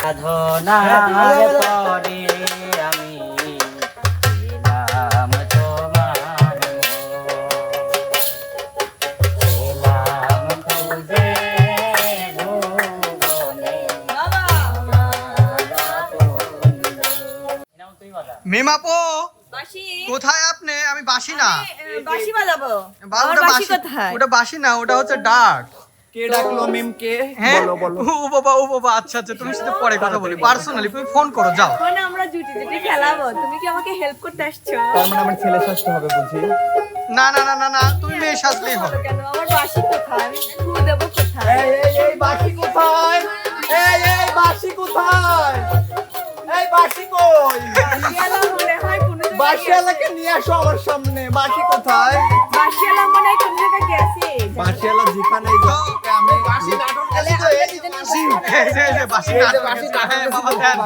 সাধনার পরে মেমাপো কোথায় আপনি? আমি বাসি না। বাঁশি বাজাবো। ওটা বাঁশি কোথায়? ওটা বাসি না ওটা হচ্ছে ডাক কে ডাকলো মিমকে? হ্যাঁ? বলো বলো। ও বাবা ও বাবা আচ্ছা আচ্ছা তুমি সাথে পরে কথা বলি। পার্সোনালি তুমি ফোন করো যাও। এখন আমরা জুটি জুটি খেলাবো। তুমি কি আমাকে হেল্প করতে আসছো? তার মানে আমার ছেলে সাজতে হবে বুঝি না না না না না তুমি মেয়ে সাজলেই হবে। কেন আমার বাঁশি কোথায়? আমি ফু দেবো কোথায়? এই এই এই বাসি কোথায়? এই এই বাসি কোথায়? বাসি কই? মনে হয় কোনো নিয়ে আসো আমার সামনে। বাসি কোথায়? বাঁশিওয়ালা মনে হয় কোনো জায়গায় গেছে। বাসি যেখানে যাচ্ছে আমি বাসি। নাটক তাহলে আমরা এই যে এই যে বাসি নাচ বাবা দেন।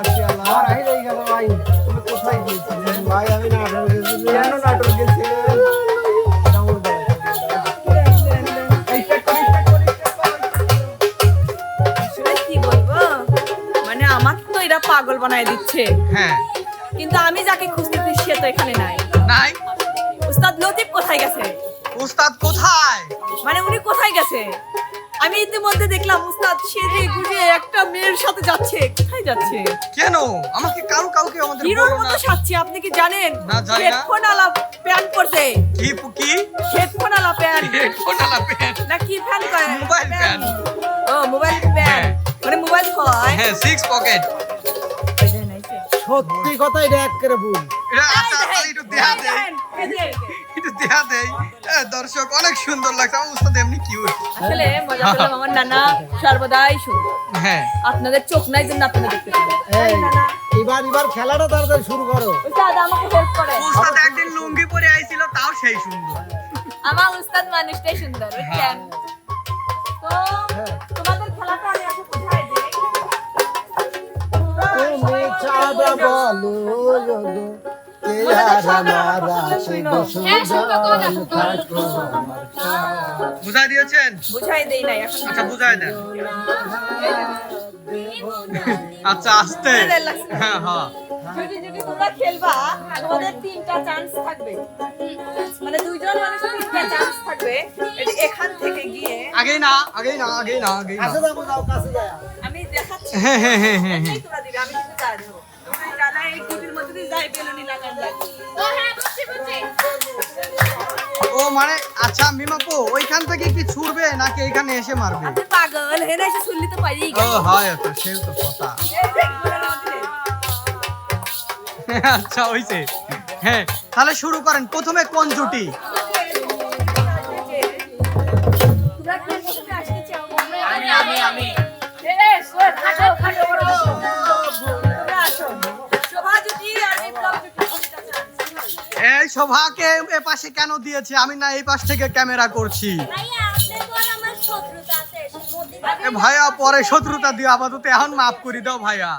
আর আই রই গেল ভাই। তুমি কোথায় গিয়েছিলে ভাই আমি নাটক গেছিলাম কেন নাটক গেছিলে বানায় দিচ্ছে। হ্যাঁ। কিন্তু আমি যাকে খুঁজতেছি সে তো এখানে নাই। নাই? উস্তাদ লতিফ কোথায় গেছে? উস্তাদ কোথায়? মানে উনি কোথায় গেছে? আমি ইতিমধ্যে দেখলাম উস্তাদ সেজে গুজে একটা মেয়ের সাথে যাচ্ছে। কোথায় যাচ্ছে? কেন? আমাকে কারও কাউকে আমাদের হিরোর মতো সাজছে আপনি কি জানেন? না, জানি না। হেডফোন আলা প্যান্ট পরছে। কি কি? হেডফোন আলা প্যান্ট। হেডফোন আলা পেন না কি ফ্যান করে মোবাইল ফ্যান। ও মোবাইল ফ্যান মানে মোবাইল হয়। হ্যাঁ সিক্স পকেট সত্যি কথাই দেখ করে ভুল। এটা আচ্ছা আচ্ছা, একটু দেহা দেই। একটু দেহা দেই। এ, দর্শক অনেক সুন্দর লাগছে। আমার উস্তাদ এমনি কিউট আসলে মজা করলাম আমার নানা সর্বদাই সুন্দর। হ্যাঁ। আপনাদের চোখ নাই জন্য আপনারা দেখতে এবার এবার খেলাটা তাড়াতাড়ি শুরু করো। উস্তাদ আমাকে হেল্প করে উস্তাদ একদিন লুঙ্গি পরে আইছিল তাও সেই সুন্দর। আমার উস্তাদ মানুষটাই সুন্দর বুঝছেন তো তোমাদের খেলাটা আমি আসলে কোথায় দেই তুমি চাঁদা বলো যোগো কে আর আমার আছে বুঝাই দিয়েছেন? বুঝাই দেই নাই আচ্ছা বুঝাই দেন। আচ্ছা আস্তে। হ্যাঁ হ্যাঁ যদি যদি তোমরা খেলবা তোমাদের তিনটা চান্স থাকবে। মানে দুইজন মানুষের তিনটা চান্স থাকবে এটা এখান থেকে গিয়ে আগেই না আগেই না আগেই না আগেই না। কাছে যাও কাছে যাও। আমি দেখাচ্ছি। হ্যাঁ হ্যাঁ হ্যাঁ হ্যাঁ ও মানে আচ্ছা মিমাপু ওইখান থেকে কি ছুড়বে নাকি এখানে এসে মারবে? আপনি পাগল এসে শুনলি তো ও হয় তো সেই তো কথা। আচ্ছা হইছে। হ্যাঁ তাহলে শুরু করেন প্রথমে কোন জুটি? আমি আমি আমি। শোভাকে এ পাশে কেন দিয়েছে? আমি না এই পাশ থেকে ক্যামেরা করছি। ভাইয়া পরে শত্রুতা দিয়ে আপাতত এখন মাফ করে দাও ভাইয়া!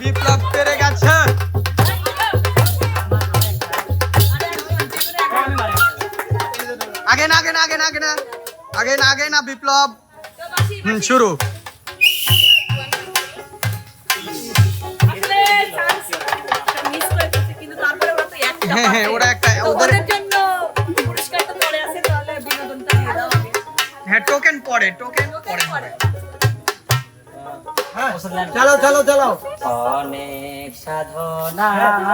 বিপ্লব পেরে গেছে। আগে না আগে না আগে না আগে না। আগে না আগে না বিপ্লব। শুরু। পড়ে টোকেন পরে। চলো চলো চলো অনেক পরে। আমি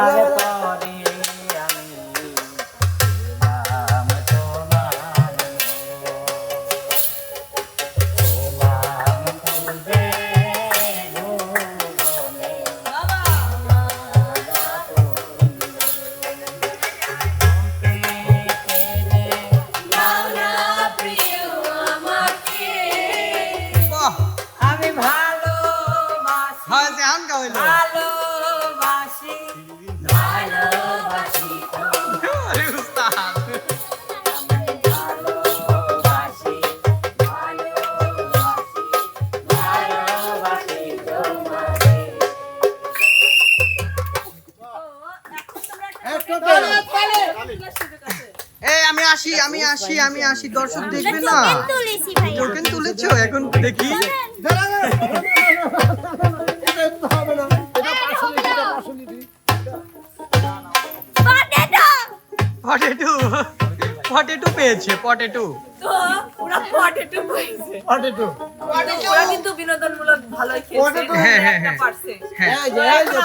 আসি দর্শক দেখবে না? টোকেন তুলেছো? এখন দেখি। পটেটো পটেটো পেয়েছে পটেটো তো ওরা পটেটো পাইছে পটেটো ওরা কিন্তু বিনোদনমূলক ভালোই খেয়েছে। হ্যাঁ, হ্যাঁ, হ্যাঁ। হ্যাঁ। potato।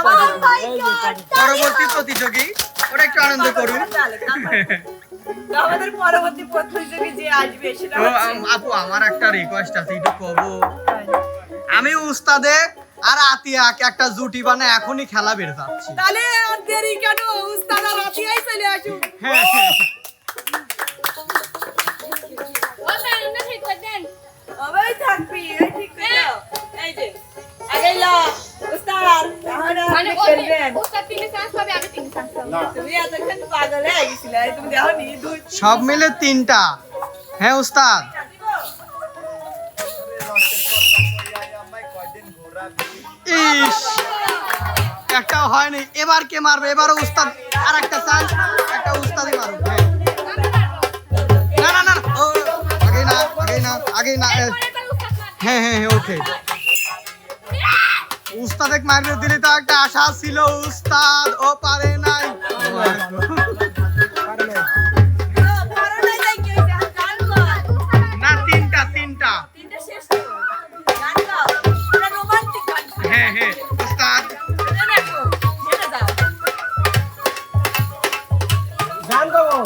পরবর্তী প্রতিযোগী ওরা একটু আনন্দ করুন। আমাদের পরবর্তী প্রতিযোগী যে আসবে সেটা ও, আপু আমার একটা রিকোয়েস্ট আছে একটু কব। আমি উস্তাদে আর আতিয়াকে একটা জুটি বানায় এখনই খেলা বের যাচ্ছি তাহলে আর দেরি কেন? উস্তাদ আর আতিয়াই চলে আসুন হ্যাঁ হ্যাঁ। থাকবি এই ঠিক করে দাও। এই যে আগে লা উস্তাদ তাহলে আপনি খেলবেন। তুমি এতক্ষণ পাগল হয়ে গেছিলে তুমি দেখো নি দুই সব মিলে তিনটা। হ্যাঁ উস্তাদ। ইস একটাও হয়নি। এবার কে মারবে? এবারও উস্তাদ আর একটা চান্স একটা উস্তাদই মারুক। না আগে না হ্যাঁ হ্যাঁ হ্যাঁ ওকে উস্তাদ এক মারবে দিলে তো একটা আশা ছিল উস্তাদ ও পারে নাই। পারো না তিনটা তিনটা। তিনটা শেষ করো গান গাও এটা রোমান্টিক গান হ্যাঁ হ্যাঁ উস্তাদ। গান গাবো।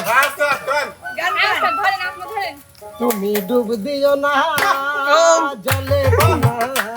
তুমি ডুব দিও না জলে বানা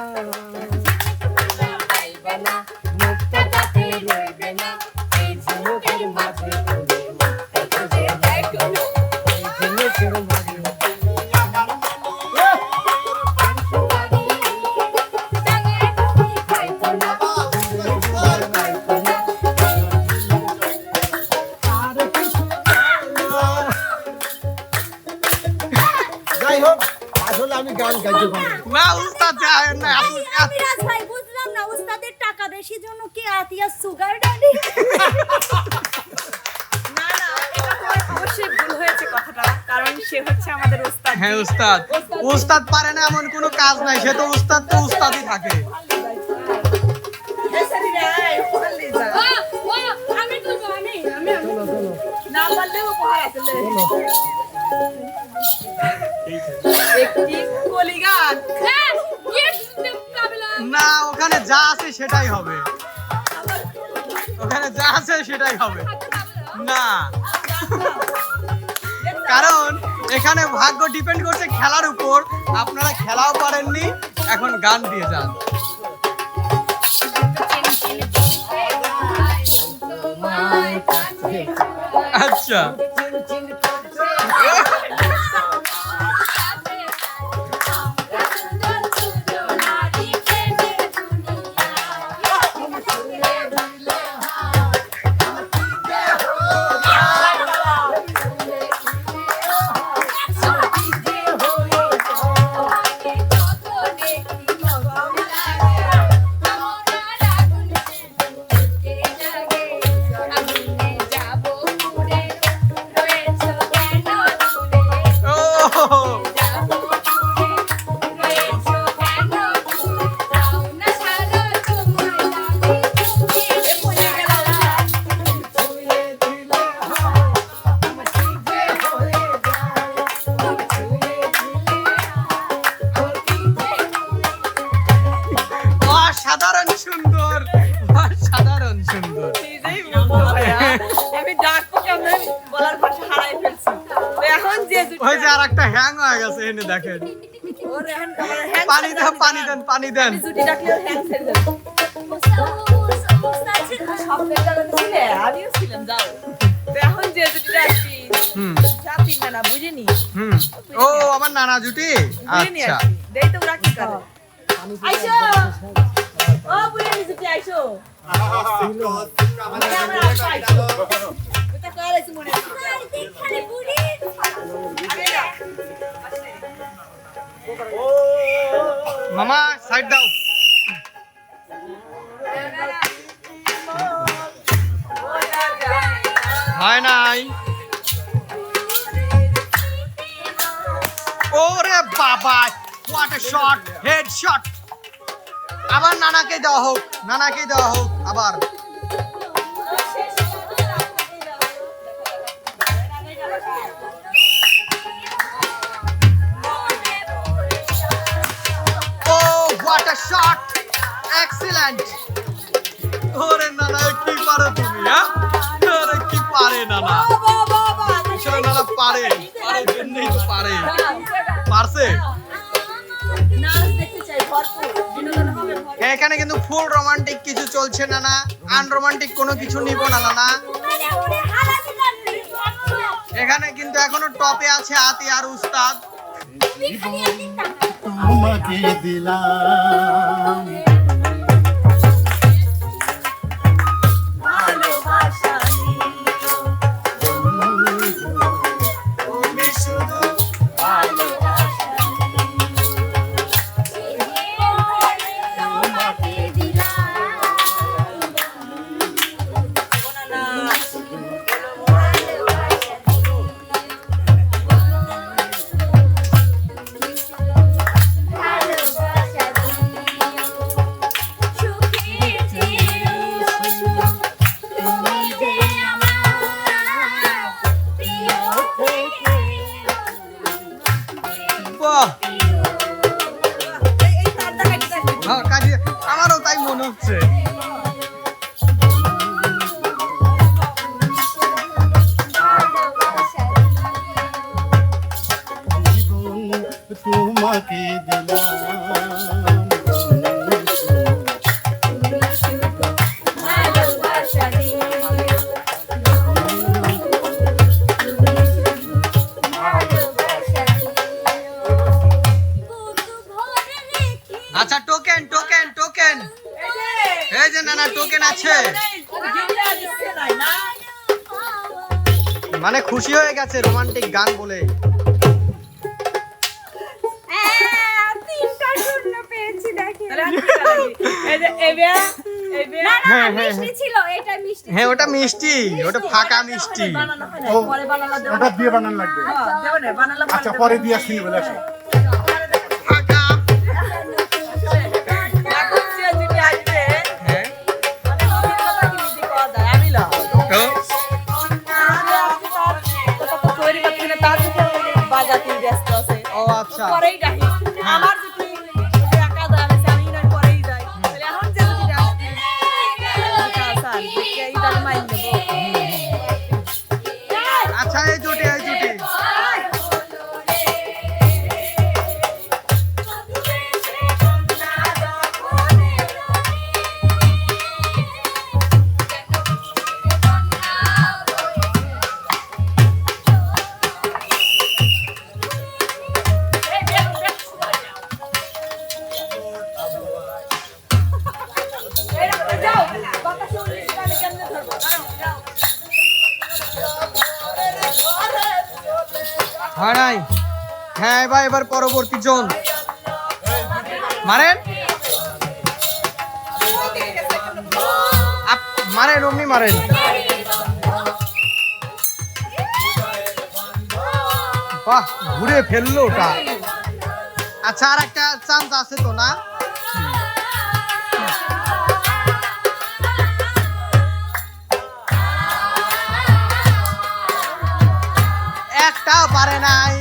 আমাদের ওস্তাদ হ্যাঁ উস্তাদ উস্তাদ পারে না এমন কোনো কাজ নাই। সে তো উস্তাদ তো উস্তাদই থাকে। না ওখানে যা আছে সেটাই হবে। ওখানে যা আছে সেটাই হবে। না। কারণ এখানে ভাগ্য ডিপেন্ড করছে খেলার উপর। আপনারা খেলাও পারেননি এখন গান দিয়ে যান। আচ্ছা। অসাধারণ সুন্দর। অসাধারণ সুন্দর। আমি ডাকবো কেমন? বলার ভাষা হারাই ফেলছি। এখন যে ওই যে আর একটা হ্যাং হয়ে গেছে এনে দেখেন। এখন আমার পানি দেন। পানি দেন পানি দেন। জুটি ডাকলে ওর হ্যান্ড ছেড়ে দেবে। স্বপ্নের জগতে আমিও ছিলাম যাও এখন যে জুটিটা আসছি হুম। যা বুঝিনি? হুম। ও আমার নানা জুটি? আচ্ছা। দেই তো করে? আইসো! ও আগে যা আসলে মামা সাইড দাও। হয় নাই। ওরে বাবা what a shot head shot আবার নানাকে দেওয়া হোক নানাকে দেওয়া হোক আবার কি পারো হ্যাঁ কি পারে পারে পারে পারছে নাচ দেখতে চাই ভরপুর। এখানে কিন্তু ফুল রোমান্টিক কিছু চলছে না না আনরোমান্টিক কোনো কিছু নিব না না না এখানে কিন্তু এখনও টপে আছে আতি আর উস্তাদ। তোমাকে দিলাম। আমারও তাই মনে হচ্ছে। খুশি হয়ে গেছে রোমান্টিক গান বলে। হ্যাঁ, হ্যাঁ, হ্যাঁ, মিষ্টি ছিল, এটা মিষ্টি হ্যাঁ। ওটা মিষ্টি ওটা ফাঁকা মিষ্টি। বানানো না, ও, পরে ওটা দিয়ে বানান লাগবে। দেবো না, বানালে পরে আচ্ছা পরে দিয়ে আসি বলে পরেই ডাকি। আমার যদি একা যায়, আমি না, পরেই যাই। তাহলে এখন যে যদি ডাকে, তাহলে। ঘুরে ফেলল ওটা। আচ্ছা আর একটা চান্স আছে তো না? একটাও পারে নাই।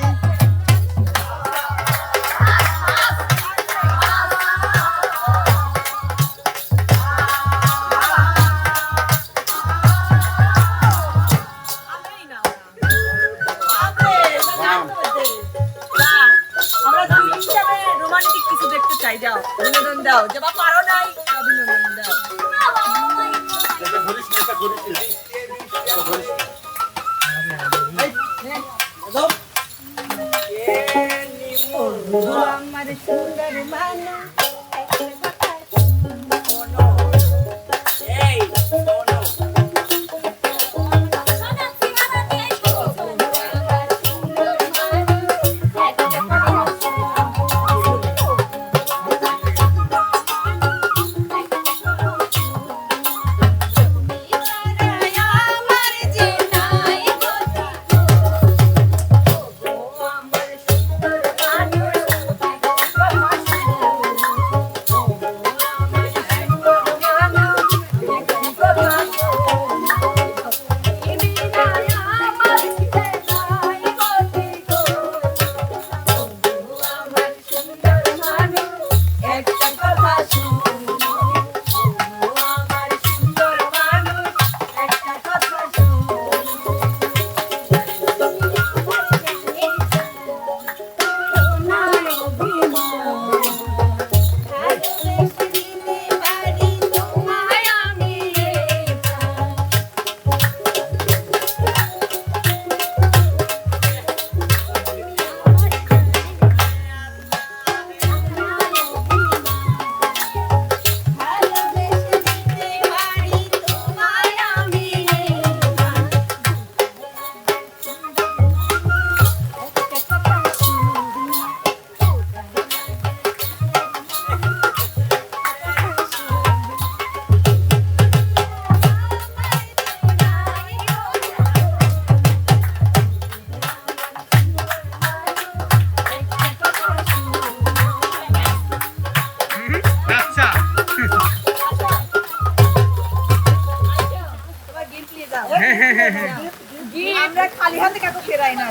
তাই না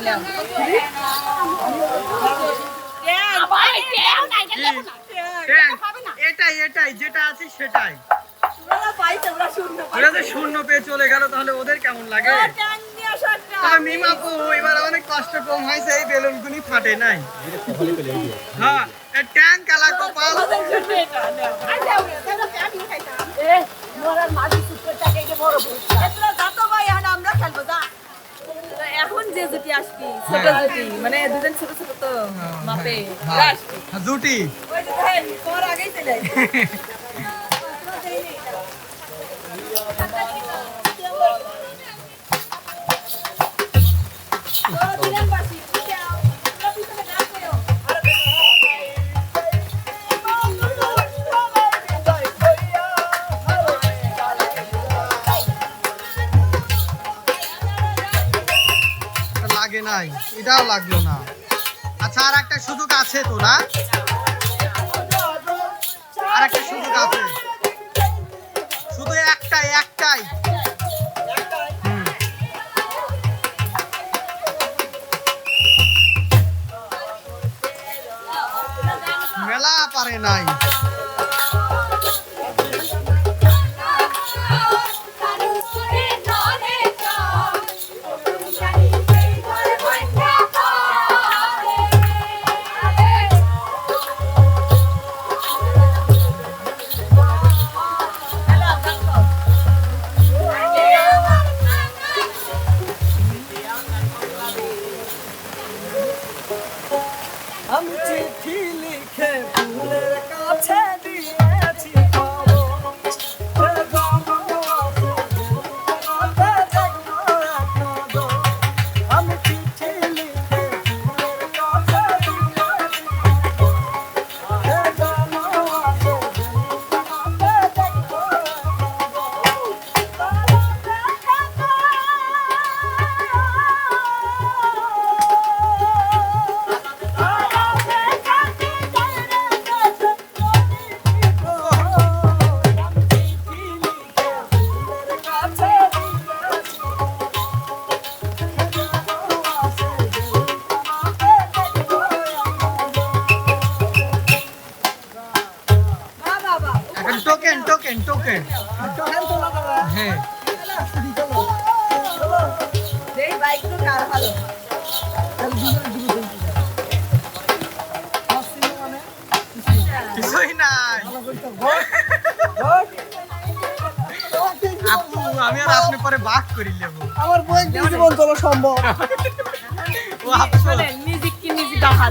এটাই এটাই যেটা আছে সেটাই ওরা তো শূন্য পেয়ে চলে গেল তাহলে ওদের কেমন লাগে মিমাপু এবার অনেক কষ্ট কম হয়েছে এই বেলুনগুলি ফাটে নাই হ্যাঁ কালা কপাল এখন যে জুটি আসবি ছোট জুটি মানে দুজন ছোট ছোট তো মাপে জুটি দুটি ওই যে তোর আগেই চলে এটাও লাগল না। আচ্ছা আর একটা সুযোগ আছে তো, না? আর একটা সুযোগ আছে। শুধু একটাই একটাই। মেলা পারে নাই।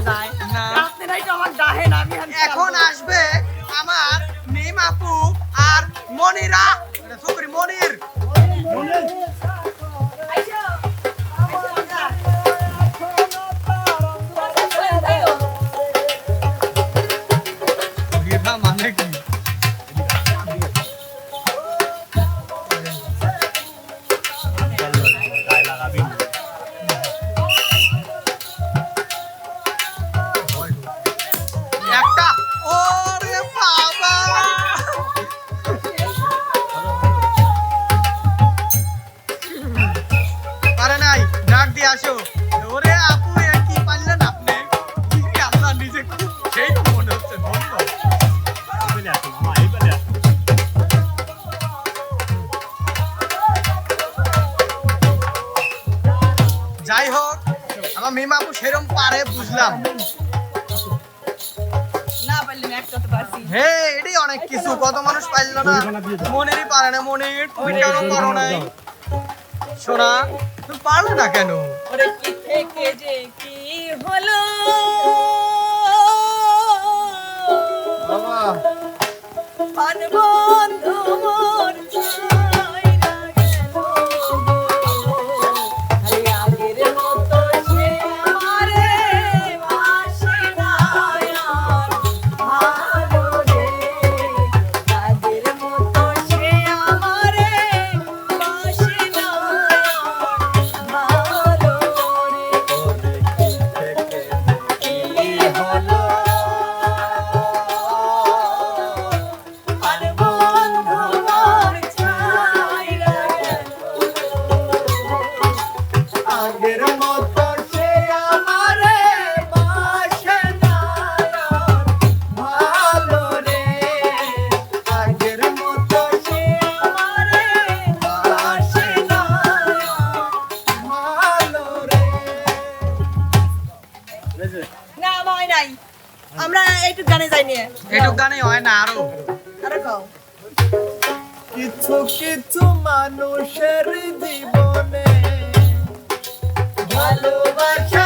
যায়। না। তো আমার দাহেন আমি এখন আসবে আমার নিম আপু আর মনিরা। বুঝলাম। না পারলে একটা তো পারছি। হে এটাই অনেক কিছু। কত মানুষ পাইল না? মনেরই পারে না মনির তুমি কেন করো নাই। সোনা তুমি পারলে না কেন? ওরে কি থেকে যে কি হলো? বাবা। বন্ধু জীবনে। ভালোবাসা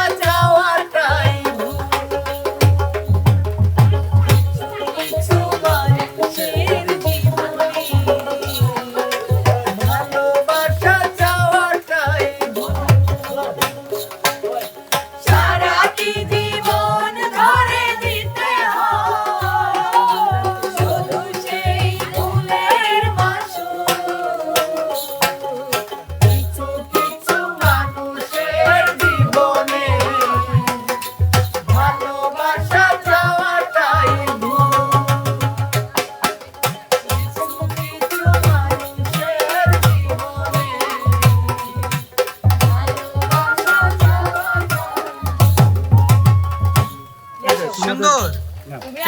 সুন্দর।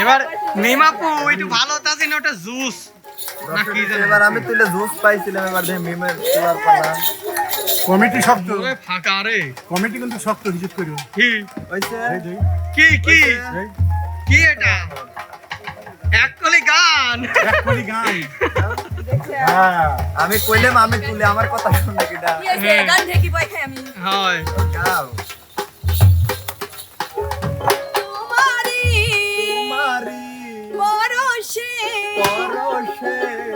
এবার মিমাপু একটু ভালো না ওটা জুস? এবার আমি তুলে জুস পাইছিলাম এবার দেখে মিমের তোলার পালা কমিটি শক্ত। ফাঁকা রে কমিটি কিন্তু শক্ত হিসেব করিও। কি? কি কি? কি এটা? এক কলি গান। এক কলি গান। হ্যাঁ। আমি কইলাম আমি তুলে আমার কথা শুনে কিটা? কি গান ঢেকি পাই খাই আমি। হয়। গাও পরশে। পরশে।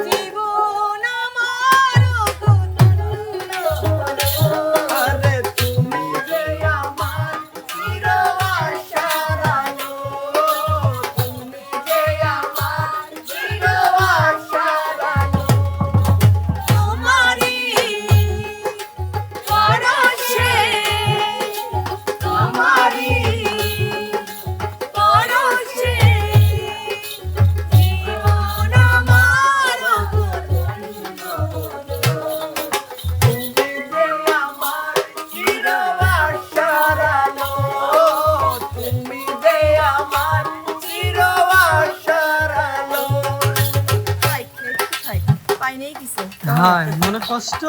কষ্ট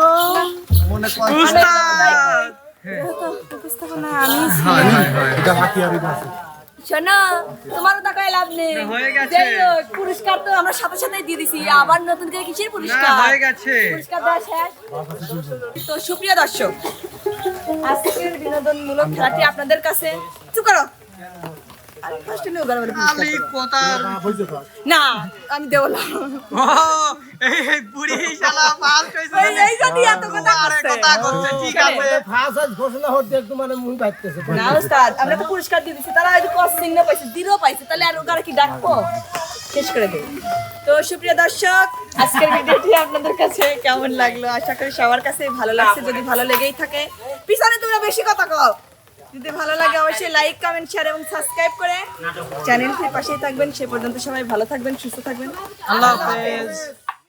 মনে কষ্ট উপস্থাপনা আমি হয় হয় হয় এটা শোনো তোমারও টাকায় লাভ নেই। হয়ে পুরস্কার তো আমরা সাথে সাথে দিয়ে দিছি। আবার নতুন করে কিসের না পুরস্কার? হয়ে গেছে। পুরস্কার দেওয়া শেষ। তো সুপ্রিয় দর্শক আজকের বিনোদনমূলক খেলাটি আপনাদের কাছে চুপ না আমি দেবো না। ও এই এই বুড়ি শালা পাল কইছে এই এই যদি এত কথা আরে করছে। কথা করছে ঠিক আছে। ফাঁস ঘোষণা হতে একটু মুখ বাইতেছে না ওস্তাদ আমরা তো পুরস্কার দিয়ে দিচ্ছি তারা হয়তো কস চিহ্ন পাইছে জিরো পাইছে তাহলে আর ওরা কি ডাকবো? শেষ করে দেব তো সুপ্রিয় দর্শক আজকের ভিডিওটি আপনাদের কাছে কেমন লাগল? আশা করি সবার কাছে ভালো লাগছে। যদি ভালো লেগেই থাকে পিছনে তোমরা বেশি কথা কও। যদি ভালো লাগে অবশ্যই লাইক কমেন্ট শেয়ার এবং সাবস্ক্রাইব করে চ্যানেলটির পাশেই থাকবেন। সে পর্যন্ত সবাই ভালো থাকবেন, সুস্থ থাকবেন। আল্লাহ হাফেজ।